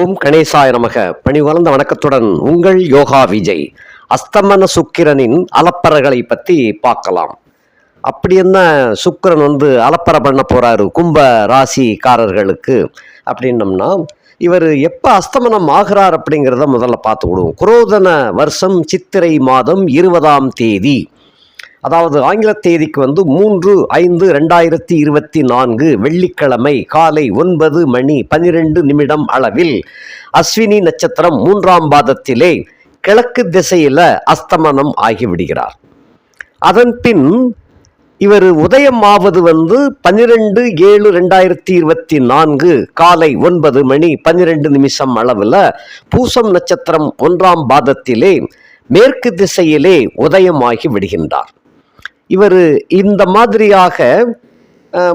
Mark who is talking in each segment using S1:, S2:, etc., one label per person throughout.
S1: ஓம் கணேசாய நமக. பணிவளர்ந்த வணக்கத்துடன் உங்கள் யோகா விஜய். அஸ்தமன சுக்கிரனின் அலப்பறைகளை பற்றி பார்க்கலாம். அப்படி என்ன சுக்கிரன் வந்து அலப்பறை பண்ண போகிறாரு கும்ப ராசிக்காரர்களுக்கு அப்படின்னம்னா இவர் எப்போ அஸ்தமனம் ஆகிறார் அப்படிங்கிறத முதல்ல பார்த்துக்கிடுவோம் குரோதன வருஷம் சித்திரை மாதம் இருபதாம் தேதி. அதாவது ஆங்கில தேதிக்கு வந்து மூன்று ஐந்து ரெண்டாயிரத்தி இருபத்தி நான்கு வெள்ளிக்கிழமை காலை ஒன்பது மணி பனிரெண்டு நிமிடம் அளவில் அஸ்வினி நட்சத்திரம் மூன்றாம் பாதத்திலே கிழக்கு திசையில் அஸ்தமனம் ஆகிவிடுகிறார். அதன் பின் இவர் உதயம் ஆவது வந்து பன்னிரெண்டு ஏழு ரெண்டாயிரத்தி இருபத்தி நான்கு காலை ஒன்பது மணி பன்னிரெண்டு நிமிஷம் அளவில் பூசம் நட்சத்திரம் ஒன்றாம் பாதத்திலே மேற்கு திசையிலே உதயமாகி விடுகின்றார். இவர் இந்த மாதிரியாக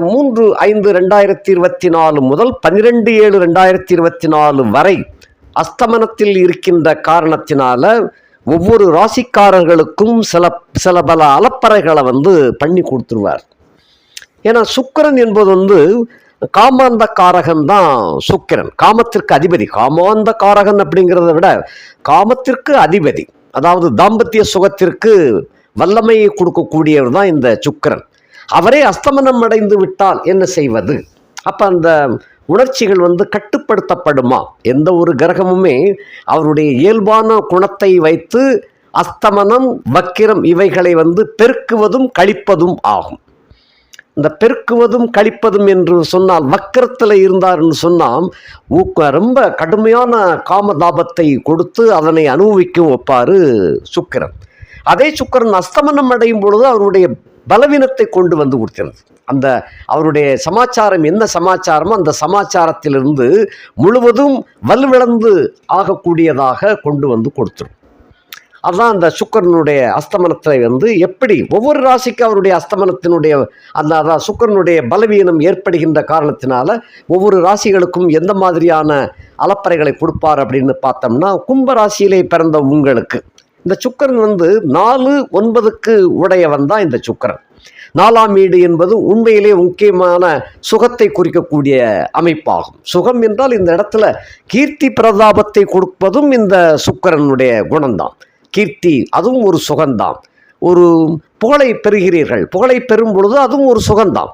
S1: மூன்று ஐந்து ரெண்டாயிரத்தி இருபத்தி நாலு முதல் பன்னிரெண்டு ஏழு ரெண்டாயிரத்தி இருபத்தி நாலு வரை அஸ்தமனத்தில் இருக்கின்ற காரணத்தினால ஒவ்வொரு ராசிக்காரர்களுக்கும் சில சில பல அலப்பறைகளை வந்து பண்ணி கொடுத்துருவார். ஏன்னா சுக்கிரன் என்பது வந்து காமாந்த காரகன் தான் சுக்கிரன். காமத்திற்கு அதிபதி. காமாந்த காரகன் அப்படிங்கிறத விட காமத்திற்கு அதிபதி. அதாவது தாம்பத்திய சுகத்திற்கு வல்லமையை கொடுக்கக்கூடியவர் தான் இந்த சுக்கிரன். அவரே அஸ்தமனம் அடைந்து விட்டால் என்ன செய்வது? அப்ப அந்த உணர்ச்சிகள் வந்து கட்டுப்படுத்தப்படுமா? எந்த ஒரு கிரகமுமே அவருடைய இயல்பான குணத்தை வைத்து அஸ்தமனம் வக்கிரம் இவைகளை வந்து பெருக்குவதும் கழிப்பதும் ஆகும். இந்த பெருக்குவதும் கழிப்பதும் என்று சொன்னால் வக்கரத்தில் இருந்தார்னு சொன்னால் ஊக்க ரொம்ப கடுமையான காமதாபத்தை கொடுத்து அதனை அனுபவிக்கும் வைப்பார் சுக்கிரன். அதே சுக்கரன் அஸ்தமனம் அடையும் பொழுது அவருடைய பலவீனத்தை கொண்டு வந்து கொடுக்கிறது. அந்த அவருடைய சமாச்சாரம் என்ன சமாச்சாரமோ அந்த சமாச்சாரத்திலிருந்து முழுவதும் வலுவிழந்து ஆகக்கூடியதாக கொண்டு வந்து கொடுத்துரும். அதுதான் அந்த சுக்கரனுடைய அஸ்தமனத்தை வந்து எப்படி ஒவ்வொரு ராசிக்கு அவருடைய அஸ்தமனத்தினுடைய அந்த அதான் சுக்கரனுடைய பலவீனம் ஏற்படுகின்ற காரணத்தினால ஒவ்வொரு ராசிகளுக்கும் எந்த மாதிரியான அலப்பறைகளை கொடுப்பார் அப்படின்னு பார்த்தோம்னா கும்ப ராசியிலே பிறந்த உங்களுக்கு இந்த சுக்கரன் வந்து நாலு ஒன்பதுக்கு உடையவன் தான் இந்த சுக்கரன். நாலாம் வீடு என்பது உண்மையிலே முக்கியமான சுகத்தை குறிக்கக்கூடிய அமைப்பாகும். சுகம் என்றால் இந்த இடத்துல கீர்த்தி பிரதாபத்தை கொடுப்பதும் இந்த சுக்கரனுடைய குணம்தான். கீர்த்தி அதுவும் ஒரு சுகந்தான் ஒரு புகழை பெறுகிறீர்கள். புகழை பெறும் பொழுது அதுவும் ஒரு சுகந்தான்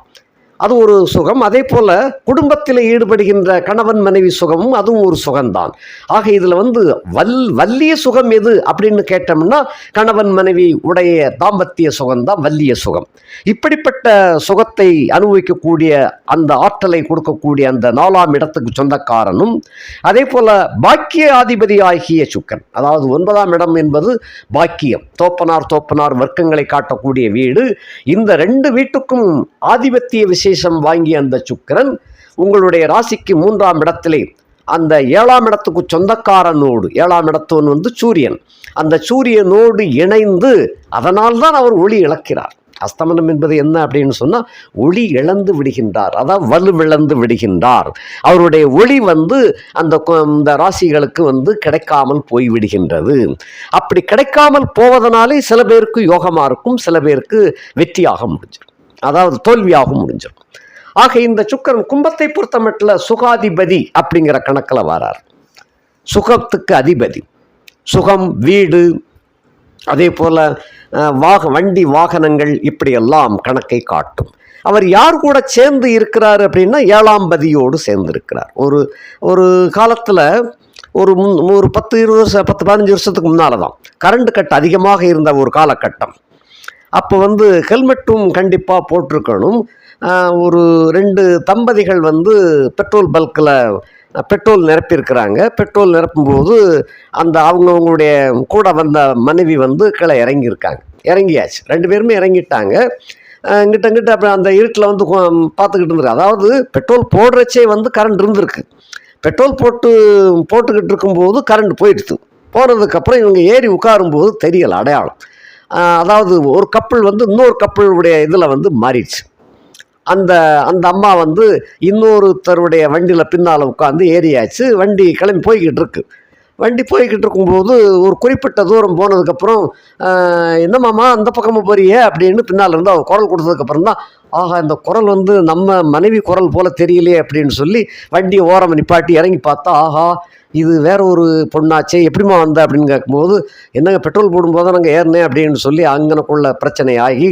S1: அது ஒரு சுகம். அதே போல் குடும்பத்தில் ஈடுபடுகின்ற கணவன் மனைவி சுகமும் அதுவும் ஒரு சுகம்தான். ஆக இதில் வந்து வல் வல்லிய சுகம் எது அப்படின்னு கேட்டோம்னா கணவன் மனைவி உடைய தாம்பத்திய சுகம்தான் வல்லிய சுகம். இப்படிப்பட்ட சுகத்தை அனுபவிக்கக்கூடிய அந்த ஆற்றலை கொடுக்கக்கூடிய அந்த நாலாம் இடத்துக்கு சொந்தக்காரனும் அதே போல் பாக்கிய ஆதிபதி ஆகிய சுக்கன் அதாவது ஒன்பதாம் இடம் என்பது பாக்கியம். தோப்பனார் தோப்பனார் வர்க்கங்களை காட்டக்கூடிய வீடு. இந்த ரெண்டு வீட்டுக்கும் ஆதிபத்திய விஷயம் விசேஷம் வாங்கிய அந்த சுக்கரன் உங்களுடைய ராசிக்கு மூன்றாம் இடத்திலே அந்த ஏழாம் இடத்துக்கு சொந்தக்காரனோடு ஏழாம் இடத்தவன் வந்து சூரியன். அந்த சூரியனோடு இணைந்து அதனால்தான் அவர் ஒளி இழக்கிறார். அஸ்தமனம் என்பது என்ன அப்படின்னு சொன்னால் ஒளி இழந்து விடுகின்றார். அதாவது வலுவிழந்து விடுகின்றார். அவருடைய ஒளி வந்து அந்த இந்த ராசிகளுக்கு வந்து கிடைக்காமல் போய் விடுகின்றது அப்படி கிடைக்காமல் போவதனாலே சில பேருக்கு யோகமாக இருக்கும் சில பேருக்கு வெற்றியாக முடிஞ்சிடும். அதாவது தோல்வியாகவும் முடிஞ்சிடும். ஆக இந்த சுக்கரன் கும்பத்தை பொறுத்தமட்டில் சுகாதிபதி அப்படிங்கிற கணக்கில் வரார். சுகத்துக்கு அதிபதி. சுகம் வீடு அதே போல் வாக வண்டி வாகனங்கள் இப்படியெல்லாம் கணக்கை காட்டும். அவர் யார் கூட சேர்ந்து இருக்கிறார் அப்படின்னா ஏழாம் பதியோடு சேர்ந்து இருக்கிறார் ஒரு ஒரு காலத்தில் ஒரு முன் ஒரு பத்து இருபது வருஷம் பத்து பதினஞ்சு வருஷத்துக்கு முன்னால் தான் கரண்ட் கட் அதிகமாக இருந்த ஒரு காலகட்டம். அப்போ வந்து ஹெல்மெட்டும் கண்டிப்பாக போட்டிருக்கணும். ஒரு ரெண்டு தம்பதிகள் வந்து பெட்ரோல் பல்கில் பெட்ரோல் நிரப்பியிருக்கிறாங்க. பெட்ரோல் நிரப்பும்போது அந்த அவங்கவுங்களுடைய கூட வந்த மனைவி வந்து கீழே இறங்கியிருக்காங்க. இறங்கியாச்சு. ரெண்டு பேருமே இறங்கிட்டாங்க. இங்கிட்ட இங்கிட்ட அப்புறம் அந்த இருட்டில் வந்து பார்த்துக்கிட்டு இருந்திருக்கு. அதாவது பெட்ரோல் போடுறச்சே வந்து கரண்ட் இருந்திருக்கு. பெட்ரோல் போட்டு போட்டுக்கிட்டு இருக்கும்போது கரண்ட் போயிடுது போனதுக்கப்புறம் இவங்க ஏறி உட்காரும்போது தெரியலை அடையாளம். அதாவது ஒரு கப்பல் வந்து இன்னொரு கப்பலுடைய இதில் வந்து மாறிடுச்சு. அந்த அந்த அம்மா வந்து இன்னொருத்தருடைய வண்டியில் பின்னால் உட்காந்து ஏறியாச்சு. வண்டி கிளம்பி போய்கிட்டு இருக்கு. வண்டி போய்கிட்டு இருக்கும்போது ஒரு குறிப்பிட்ட தூரம் போனதுக்கப்புறம் என்னம்மாம்மா அந்த பக்கமாக போறியே? அப்படின்னு பின்னால் இருந்து அவள் குரல் கொடுத்ததுக்கப்புறம் தான் ஆஹா இந்த குரல் வந்து நம்ம மனைவி குரல் போல் தெரியலையே அப்படின்னு சொல்லி வண்டியை ஓரம் நிப்பாட்டி இறங்கி பார்த்தா ஆஹா இது வேற ஒரு பொண்ணாச்சே எப்படிம்மா வந்த அப்படின்னு கேட்கும்போது என்னங்க பெட்ரோல் போடும்போது தான் நாங்கள் ஏறினேன் அப்படின்னு சொல்லி அங்கனக்குள்ள பிரச்சனை ஆகி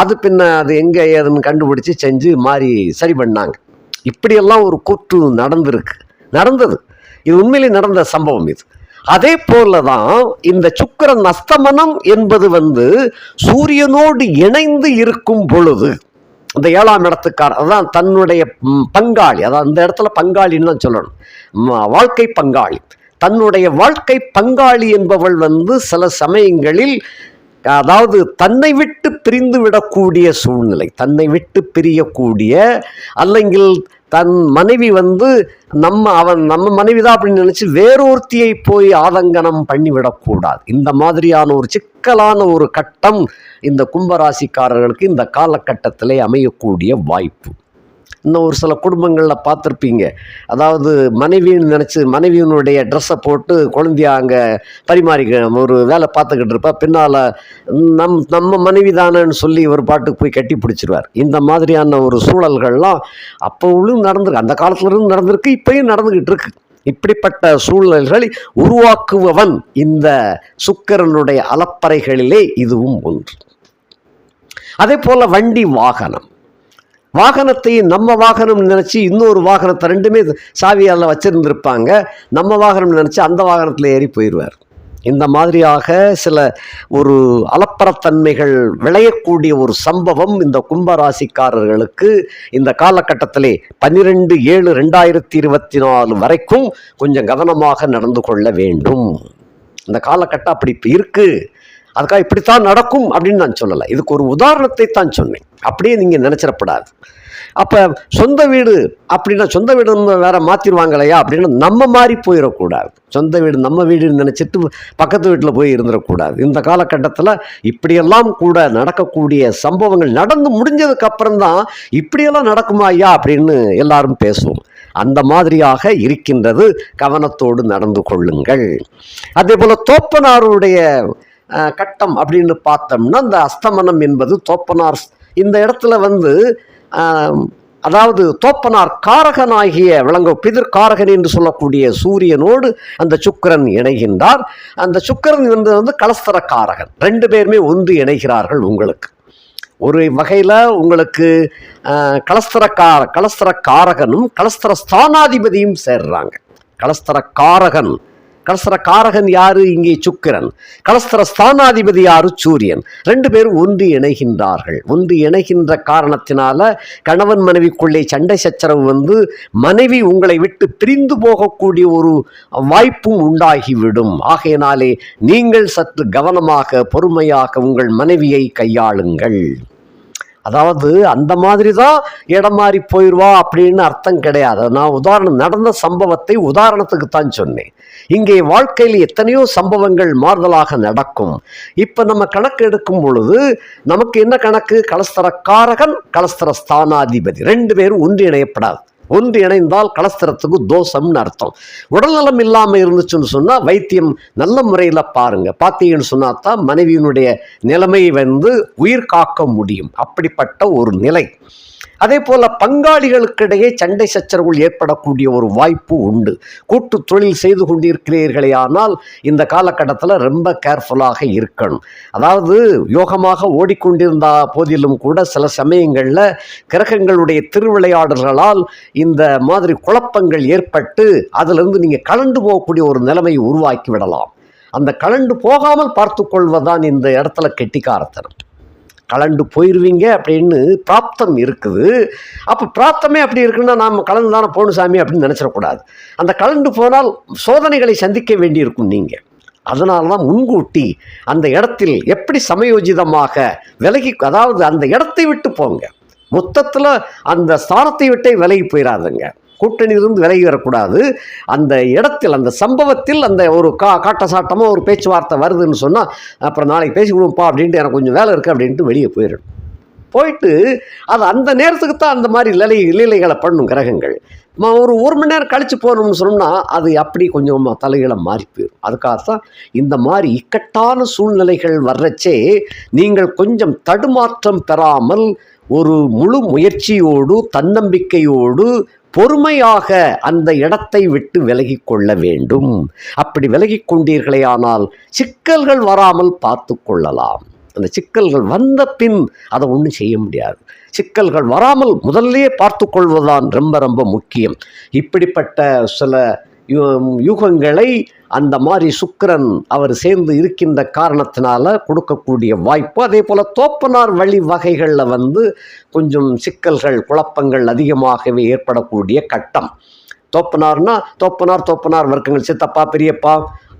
S1: அது பின்ன அது எங்கே ஏதுன்னு கண்டுபிடிச்சி செஞ்சு மாறி சரி பண்ணாங்க. இப்படியெல்லாம் ஒரு கூற்று நடந்திருக்கு. நடந்தது. இது உண்மையிலே நடந்த சம்பவம் இது. அதே போல தான் இந்த சுக்கரன் அஸ்தமனம் என்பது வந்து சூரியனோடு இணைந்து இருக்கும் பொழுது இந்த ஏழாம் இடத்துக்கார அதான் தன்னுடைய பங்காளி அதான் அந்த இடத்துல பங்காளின்னு தான் சொல்லணும். வாழ்க்கை பங்காளி. தன்னுடைய வாழ்க்கை பங்காளி என்பவள் வந்து சில சமயங்களில் அதாவது தன்னை விட்டு பிரிந்து விடக்கூடிய சூழ்நிலை தன்னை விட்டு பிரியக்கூடிய அல்லங்கில் தன் மனைவி வந்து நம்ம அவன் நம்ம மனைவி தான் அப்படின்னு நினச்சி வேறொருத்தியை போய் ஆதங்கனம் பண்ணிவிடக்கூடாது இந்த மாதிரியான ஒரு சிக்கலான ஒரு கட்டம் இந்த கும்பராசிக்காரர்களுக்கு இந்த காலகட்டத்திலே அமையக்கூடிய வாய்ப்பு. இன்னும் ஒரு சில குடும்பங்களில் பார்த்துருப்பீங்க. அதாவது மனைவின்னு நினச்சி மனைவியினுடைய ட்ரெஸ்ஸை போட்டு குழந்தைய அங்கே பரிமாறிக்க ஒரு வேலை பார்த்துக்கிட்டு இருப்பா பின்னால் நம் நம்ம மனைவி தானேன்னு சொல்லி ஒரு பாட்டுக்கு போய் கட்டி பிடிச்சிருவார். இந்த மாதிரியான ஒரு சூழல்கள்லாம் அப்போவும் நடந்திருக்கு. அந்த காலத்துலேருந்து நடந்திருக்கு இப்பயும் நடந்துக்கிட்டு இருக்கு. இப்படிப்பட்ட சூழல்களை உருவாக்குபவன் இந்த சுக்கிரனுடைய அலப்பறைகளிலே இதுவும் ஒன்று. அதே போல் வண்டி வாகனம். வாகனத்தையும் நம்ம வாகனம் நினச்சி இன்னொரு வாகனத்தை ரெண்டுமே சாவியால் வச்சுருந்துருப்பாங்க. நம்ம வாகனம் நினச்சி அந்த வாகனத்தில் ஏறி போயிடுவார் இந்த மாதிரியாக சில ஒரு அலப்பறத்தன்மைகள் விளையக்கூடிய ஒரு சம்பவம் இந்த கும்பராசிக்காரர்களுக்கு இந்த காலகட்டத்திலே பன்னிரெண்டு ஏழு ரெண்டாயிரத்தி இருபத்தி நாலு வரைக்கும் கொஞ்சம் கவனமாக நடந்து கொள்ள வேண்டும். இந்த காலகட்டம் அப்படி இப்போ இருக்குது அதுக்காக இப்படித்தான் நடக்கும் அப்படின்னு நான் சொல்லலை. இதுக்கு ஒரு உதாரணத்தை தான் சொன்னேன். அப்படியே நீங்கள் நினச்சிடப்படாது. அப்போ சொந்த வீடு அப்படின்னா சொந்த வீடு நம்ம வேற மாற்றிடுவாங்களையா அப்படின்னு நம்ம மாறி போயிடக்கூடாது. சொந்த வீடு நம்ம வீடுன்னு நினச்சிட்டு பக்கத்து வீட்டில் போய் இருந்துடக்கூடாது. இந்த காலகட்டத்தில் இப்படியெல்லாம் கூட நடக்கக்கூடிய சம்பவங்கள் நடந்து முடிஞ்சதுக்கு அப்புறம் தான் இப்படியெல்லாம் நடக்குமா ஐயா அப்படின்னு எல்லாரும் பேசுவோம். அந்த மாதிரியாக இருக்கின்றது கவனத்தோடு நடந்து கொள்ளுங்கள். அதே போல் தோப்பனாருடைய கட்டம் அப்படின்னு பார்த்தோம்னா இந்த அஸ்தமனம் என்பது தோப்பனார் இந்த இடத்துல வந்து அதாவது தோப்பனார் காரகனாகிய விளங்க பிதிர்காரகன் என்று சொல்லக்கூடிய சூரியனோடு அந்த சுக்கிரன் இணைகின்றார். அந்த சுக்கிரன் வந்து வந்து கலஸ்தர காரகன். ரெண்டு பேருமே ஒன்று இணைகிறார்கள் உங்களுக்கு. ஒரு வகையில் உங்களுக்கு கலஸ்தரக்கார கலஸ்தர கலஸ்தர காரகனும் கலஸ்தர ஸ்தானாதிபதியும் சேர்றாங்க. கலஸ்தர காரகன் காரகன் யாரு? இங்கே சுக்கிரன். கலஸ்தர ஸ்தானாதிபதி யாரு? சூரியன். ரெண்டு பேரும் ஒன்று இணைகின்றார்கள். ஒன்று இணைகின்ற காரணத்தினால கணவன் மனைவிக்குள்ளே சண்டை சச்சரவு வந்து மனைவி உங்களை விட்டு பிரிந்து போகக்கூடிய ஒரு வாய்ப்பும் உண்டாகிவிடும். ஆகையினாலே நீங்கள் சற்று கவனமாக பொறுமையாக உங்கள் மனைவியை கையாளுங்கள். அதாவது அந்த மாதிரி தான் இடம் மாறி போயிடுவா அப்படின்னு அர்த்தம் கிடையாது. நான் உதாரணம் நடந்த சம்பவத்தை உதாரணத்துக்கு தான் சொன்னேன். இங்கே வாழ்க்கையில் எத்தனையோ சம்பவங்கள் மாறுதலாக நடக்கும். இப்போ நம்ம கணக்கு எடுக்கும் பொழுது நமக்கு என்ன கணக்கு? கலஸ்தரக்காரகன் கலஸ்தர ஸ்தானாதிபதி ரெண்டு பேரும் ஒன்றிணையப்படாது. ஒன்று இணைந்தால் கலஸ்திரத்துக்கு தோஷம்னு அர்த்தம். உடல்நலம் இல்லாமல் இருந்துச்சுன்னு சொன்னால் வைத்தியம் நல்ல முறையில் பாருங்க. பார்த்தீங்கன்னு சொன்னா தான் மனைவியினுடைய நிலைமை வந்து உயிர் காக்க முடியும். அப்படிப்பட்ட ஒரு நிலை. அதே போல் பங்காளிகளுக்கிடையே சண்டை சச்சரவுகள் ஏற்படக்கூடிய ஒரு வாய்ப்பு உண்டு. கூட்டு தொழில் செய்து கொண்டிருக்கிறீர்களே ஆனால் இந்த காலகட்டத்தில் ரொம்ப கேர்ஃபுல்லாக இருக்கணும். அதாவது யோகமாக ஓடிக்கொண்டிருந்த போதிலும் கூட சில சமயங்களில் கிரகங்களுடைய திருவிளையாடல்களால் இந்த மாதிரி குழப்பங்கள் ஏற்பட்டு அதிலிருந்து நீங்கள் கலந்து போகக்கூடிய ஒரு நிலைமையை உருவாக்கி விடலாம். அந்த கலண்டு போகாமல் பார்த்து கொள்வதுதான் இந்த இடத்துல கெட்டிக்காரத்தனம். கலண்டு போயிடுவீங்க அப்படின்னு பிராப்தம் இருக்குது. அப்போ பிராப்தமே அப்படி இருக்குன்னா நாம் கலந்து தானே போகணும் சாமி அப்படின்னு நினச்சிடக்கூடாது. அந்த கலண்டு போனால் சோதனைகளை சந்திக்க வேண்டியிருக்கும் நீங்கள் அதனால தான் முன்கூட்டி அந்த இடத்தில் எப்படி சமயோஜிதமாக விலகி அதாவது அந்த இடத்தை விட்டு போங்க. மொத்தத்தில் அந்த ஸ்தானத்தை விட்டே விலகி போயிடாதுங்க கூட்டணியிலிருந்து விலகி வரக்கூடாது. அந்த இடத்தில் அந்த சம்பவத்தில் அந்த ஒரு கா காட்டசாட்டமாக ஒரு பேச்சுவார்த்தை வருதுன்னு சொன்னால் அப்புறம் நாளைக்கு பேசிக்கிடுவோம்ப்பா அப்படின்ட்டு எனக்கு கொஞ்சம் வேலை இருக்குது அப்படின்ட்டு வெளியே போயிடும். போயிட்டு அது அந்த நேரத்துக்கு தான் அந்த மாதிரி லலை லீலைகளை பண்ணும் கிரகங்கள். ஒரு ஒரு மணி நேரம் கழித்து போகணும்னு சொன்னோம்னா அது அப்படி கொஞ்சம் தலைகளை மாறி போயிடும். அதுக்காகத்தான் இந்த மாதிரி இக்கட்டான சூழ்நிலைகள் வர்றச்சே நீங்கள் கொஞ்சம் தடுமாற்றம் பெறாமல் ஒரு முழு முயற்சியோடு தன்னம்பிக்கையோடு பொறுமையாக அந்த இடத்தை விட்டு விலகி கொள்ள வேண்டும். அப்படி விலகிக் கொண்டீர்களேயானால் சிக்கல்கள் வராமல் பார்த்து கொள்ளலாம். அந்த சிக்கல்கள் வந்த பின் அதை ஒன்றும் செய்ய முடியாது. சிக்கல்கள் வராமல் முதல்லயே பார்த்து கொள்வதுதான் ரொம்ப ரொம்ப முக்கியம். இப்படிப்பட்ட சில யூகங்களை அந்த மாதிரி சுக்கரன் அவர் சேர்ந்து இருக்கின்ற காரணத்தினால கொடுக்கக்கூடிய வாய்ப்பு. அதே போல் தோப்பனார் வழி வகைகளில் வந்து கொஞ்சம் சிக்கல்கள் குழப்பங்கள் அதிகமாகவே ஏற்படக்கூடிய கட்டம். தோப்பனார்னா தோப்பனார் தோப்பனார் வர்க்கங்கள். சித்தப்பா பெரியப்பா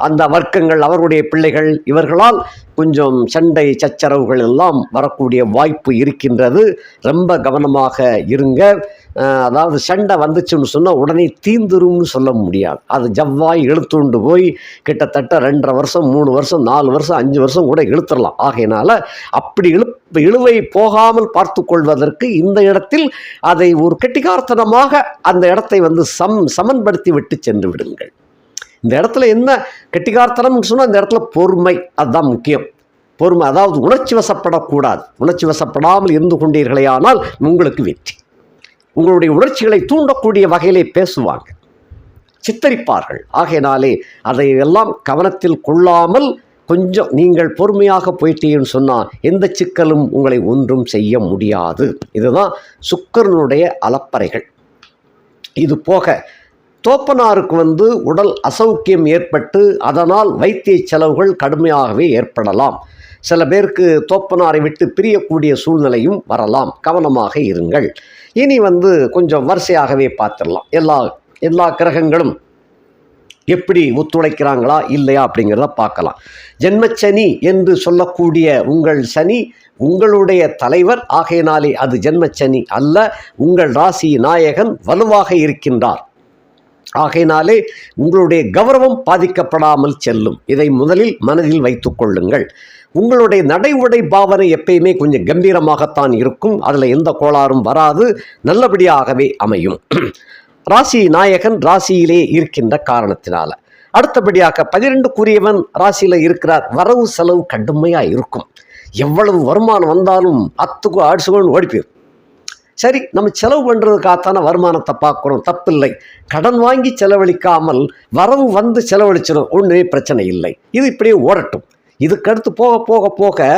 S1: அந்த வர்க்கங்கள் அவருடைய பிள்ளைகள் இவர்களால் கொஞ்சம் சண்டை சச்சரவுகள் எல்லாம் வரக்கூடிய வாய்ப்பு இருக்கின்றது. ரொம்ப கவனமாக இருங்க. அதாவது சண்டை வந்துச்சுன்னு சொன்னால் உடனே தீந்துரும்னு சொல்ல முடியாது. அது ஜவ்வாய் இழுத்துண்டு போய் கிட்டத்தட்ட ரெண்டரை வருஷம் மூணு வருஷம் நாலு வருஷம் அஞ்சு வருஷம் கூட இழுத்துடலாம். ஆகையினால அப்படி இழு இழுவை போகாமல் பார்த்து கொள்வதற்கு இந்த இடத்தில் அதை ஒரு கெட்டிகார்த்தனமாக அந்த இடத்தை வந்து சம் சமன்படுத்தி விட்டு சென்று விடுங்கள். இந்த இடத்துல என்ன கெட்டிகார்த்தனம்னு சொன்னால் இந்த இடத்துல பொறுமை அதுதான் முக்கியம். பொறுமை அதாவது உணர்ச்சி வசப்படக்கூடாது. உணர்ச்சி வசப்படாமல் இருந்து கொண்டீர்களேயானால் உங்களுக்கு வெற்றி. உங்களுடைய உணர்ச்சிகளை தூண்டக்கூடிய வகையிலே பேசுவாங்க சித்தரிப்பார்கள். ஆகையினாலே அதை எல்லாம் கவனத்தில் கொள்ளாமல் கொஞ்சம் நீங்கள் பொறுமையாக போயிட்டீங்கன்னு சொன்னால் எந்த சிக்கலும் உங்களை ஒன்றும் செய்ய முடியாது. இதுதான் சுக்கரனுடைய அலப்பறைகள் இது போக தோப்பனாருக்கு வந்து உடல் அசௌக்கியம் ஏற்பட்டு அதனால் வைத்திய செலவுகள் கடுமையாகவே ஏற்படலாம். சில பேருக்கு தோப்பனாரை விட்டு பிரியக்கூடிய சூழ்நிலையும் வரலாம். கவனமாக இருங்கள். இனி வந்து கொஞ்சம் வரிசையாகவே பார்த்துடலாம். எல்லா எல்லா கிரகங்களும் எப்படி ஒத்துழைக்கிறாங்களா இல்லையா அப்படிங்கிறத பார்க்கலாம். ஜென்மச்சனி என்று சொல்லக்கூடிய உங்கள் சனி உங்களுடைய தலைவர் ஆகையினாலே அது ஜென்மச்சனி அல்ல உங்கள் ராசி நாயகன் வலுவாக இருக்கின்றார். ஆகையினாலே உங்களுடைய கௌரவம் பாதிக்கப்படாமல் செல்லும். இதை முதலில் மனதில் வைத்துக் கொள்ளுங்கள். உங்களுடைய நடை உடை பாவனை எப்பயுமே கொஞ்சம் கம்பீரமாகத்தான் இருக்கும். அதில் எந்த கோளாறும் வராது. நல்லபடியாகவே அமையும். ராசி நாயகன் ராசியிலே இருக்கின்ற காரணத்தினால. அடுத்தபடியாக பனிரெண்டுக்குரியவன் ராசியில் இருக்கிறார். வரவு செலவு கடுமையாக இருக்கும். எவ்வளவு வருமானம் வந்தாலும் அத்துக்கு ஆட்சுகள் ஓடிப்போயிரும் சரி நம்ம செலவு பண்ணுறதுக்காகத்தான வருமானத்தை பார்க்குறோம் தப்பில்லை. கடன் வாங்கி செலவழிக்காமல் வரவு வந்து செலவழிச்சிடும் ஒன்றுமே பிரச்சனை இல்லை. இது இப்படியே ஓடட்டும். இதுக்கடுத்து போக போக போக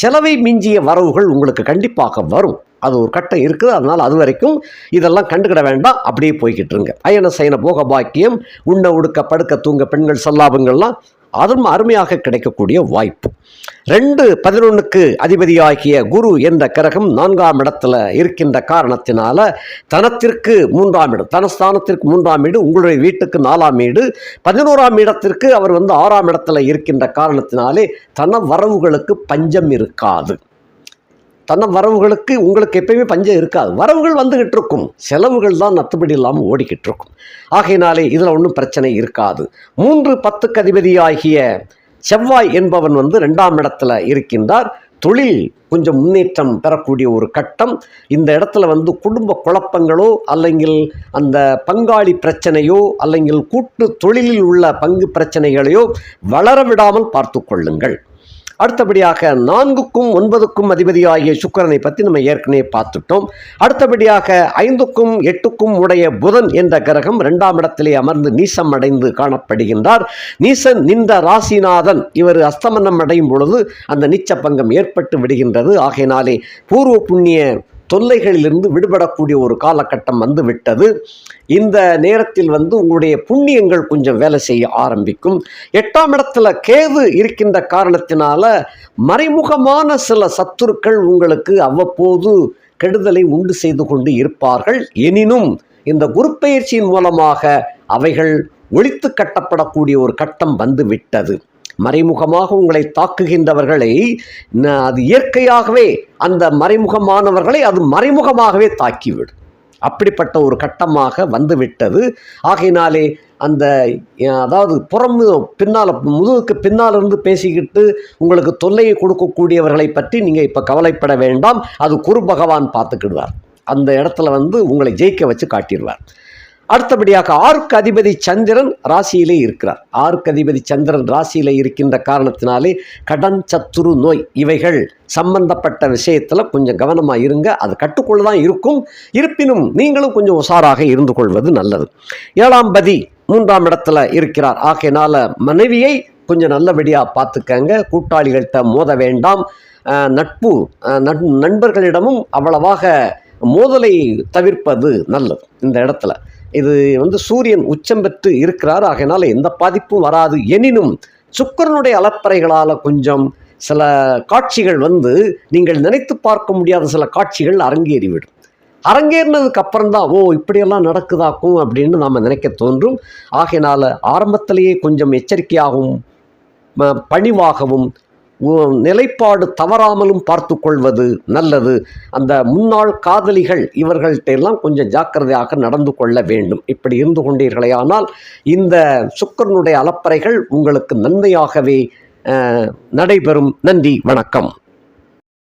S1: செலவை மிஞ்சிய வரவுகள் உங்களுக்கு கண்டிப்பாக வரும். அது ஒரு கட்டம் இருக்குது. அதனால் அது வரைக்கும் இதெல்லாம் கண்டுக்கிட வேண்டாம். அப்படியே போய்கிட்டு இருங்க அயன சயன போக பாக்கியம் உண்ண உடுக்க படுக்க தூங்க பெண்கள் சல்லாபங்கள்லாம் அதுவும் அருமையாக கிடைக்கக்கூடிய வாய்ப்பு. ரெண்டு பதினொன்றுக்கு அதிபதியாகிய குரு என்ற கிரகம் நான்காம் இடத்துல இருக்கின்ற காரணத்தினால தனத்திற்கு மூன்றாம் இடம் தனஸ்தானத்திற்கு மூன்றாம் வீடு உங்களுடைய வீட்டுக்கு நாலாம் வீடு. பதினோராம் இடத்திற்கு அவர் வந்து ஆறாம் இடத்துல இருக்கின்ற காரணத்தினாலே தன வரவுகளுக்கு பஞ்சம் இருக்காது. தன வரவுகளுக்கு உங்களுக்கு எப்பயுமே பஞ்சம் இருக்காது. வரவுகள் வந்துகிட்டு இருக்கும் செலவுகள் தான் நத்துப்படி இல்லாமல் ஓடிக்கிட்டு இருக்கும் ஆகையினாலே இதில் ஒன்றும் பிரச்சனை இருக்காது. மூன்று பத்துக்கு அதிபதியாகிய செவ்வாய் என்பவன் வந்து ரெண்டாம் இடத்துல இருக்கின்றார். தொழில் கொஞ்சம் முன்னேற்றம் பெறக்கூடிய ஒரு கட்டம். இந்த இடத்துல வந்து குடும்ப குழப்பங்களோ அல்லங்கில் அந்த பங்காளி பிரச்சனையோ அல்லங்கில் கூட்டு தொழிலில் உள்ள பங்கு பிரச்சனைகளையோ வளர விடாமல் பார்த்து கொள்ளுங்கள். அடுத்தபடியாக நான்குக்கும் ஒன்பதுக்கும் அதிபதியாகிய சுக்கரனை பற்றி நம்ம ஏற்கனவே பார்த்துட்டோம். அடுத்தபடியாக ஐந்துக்கும் எட்டுக்கும் உடைய புதன் என்ற கிரகம் இரண்டாம் இடத்திலே அமர்ந்து நீசம் அடைந்து காணப்படுகின்றார். நீசன் நின்ற ராசிநாதன் இவர் அஸ்தமனம் அடையும் பொழுது அந்த நீச்ச பங்கம் ஏற்பட்டு விடுகின்றது. ஆகையினாலே பூர்வ புண்ணிய தொல்லைகளிலிருந்து விடுபடக்கூடிய ஒரு காலகட்டம் வந்து விட்டது இந்த நேரத்தில் வந்து உங்களுடைய புண்ணியங்கள் கொஞ்சம் வேலை செய்ய ஆரம்பிக்கும். எட்டாம் இடத்துல கேது இருக்கின்ற காரணத்தினால மறைமுகமான சில சத்துருக்கள் உங்களுக்கு அவ்வப்போது கெடுதலை உண்டு செய்து கொண்டு இருப்பார்கள். எனினும் இந்த குருப்பெயர்ச்சியின் மூலமாக அவைகள் ஒழித்து கட்டப்படக்கூடிய ஒரு கட்டம் வந்து விட்டது மறைமுகமாக உங்களை தாக்குகின்றவர்களை அது இயற்கையாகவே அந்த மறைமுகமானவர்களை அது மறைமுகமாகவே தாக்கிவிடும். அப்படிப்பட்ட ஒரு கட்டமாக வந்துவிட்டது. ஆகையினாலே அந்த அதாவது புறம் பின்னால் முதுகுக்கு பின்னால் இருந்து பேசிக்கிட்டு உங்களுக்கு தொல்லையை கொடுக்கக்கூடியவர்களை பற்றி நீங்கள் இப்போ கவலைப்பட வேண்டாம். அது குரு பகவான் பார்த்துக்கிடுவார். அந்த இடத்துல வந்து உங்களை ஜெயிக்க வச்சு காட்டிடுவார். அடுத்தபடியாக ஆறுக்கு அதிபதி சந்திரன் ராசியிலே இருக்கிறார். ஆறுக்கு அதிபதி சந்திரன் ராசியிலே இருக்கின்ற காரணத்தினாலே கடன் சத்துரு நோய் இவைகள் சம்பந்தப்பட்ட விஷயத்தில் கொஞ்சம் கவனமாக இருங்க. அது கட்டுக்குள்ள தான் இருக்கும். இருப்பினும் நீங்களும் கொஞ்சம் உஷாராக இருந்து கொள்வது நல்லது. ஏழாம் பதி மூன்றாம் இடத்துல இருக்கிறார். ஆகையினால மனைவியை கொஞ்சம் நல்லபடியாக பார்த்துக்கங்க. கூட்டாளிகள்கிட்ட மோத வேண்டாம். நட்பு நண்பர்களிடமும் அவ்வளவாக மோதலை தவிர்ப்பது நல்லது இந்த இடத்துல. இது வந்து சூரியன் உச்சம் பெற்று இருக்கிறார். ஆகையினால் எந்த பாதிப்பும் வராது. எனினும் சுக்கிரனுடைய அலப்பறைகளால் கொஞ்சம் சில காட்சிகள் வந்து நீங்கள் நினைத்து பார்க்க முடியாத சில காட்சிகள் அரங்கேறிவிடும். அரங்கேறினதுக்கு அப்புறம் தான் ஓ இப்படியெல்லாம் நடக்குதாக்கும் அப்படின்னு நாம் நினைக்க தோன்றும். ஆகையினால் ஆரம்பத்திலேயே கொஞ்சம் எச்சரிக்கையாகவும் ம- பணிவாகவும் நிலைப்பாடு தவறாமலும் பார்த்து கொள்வது நல்லது. அந்த முன்னாள் காதலிகள் இவர்கள்ட்ட எல்லாம் கொஞ்சம் ஜாக்கிரதையாக நடந்து கொள்ள வேண்டும். இப்படி இருந்து கொண்டீர்களே ஆனால் இந்த சுக்கரனுடைய அலப்பறைகள் உங்களுக்கு நன்மையாகவே நடைபெறும். நன்றி வணக்கம்.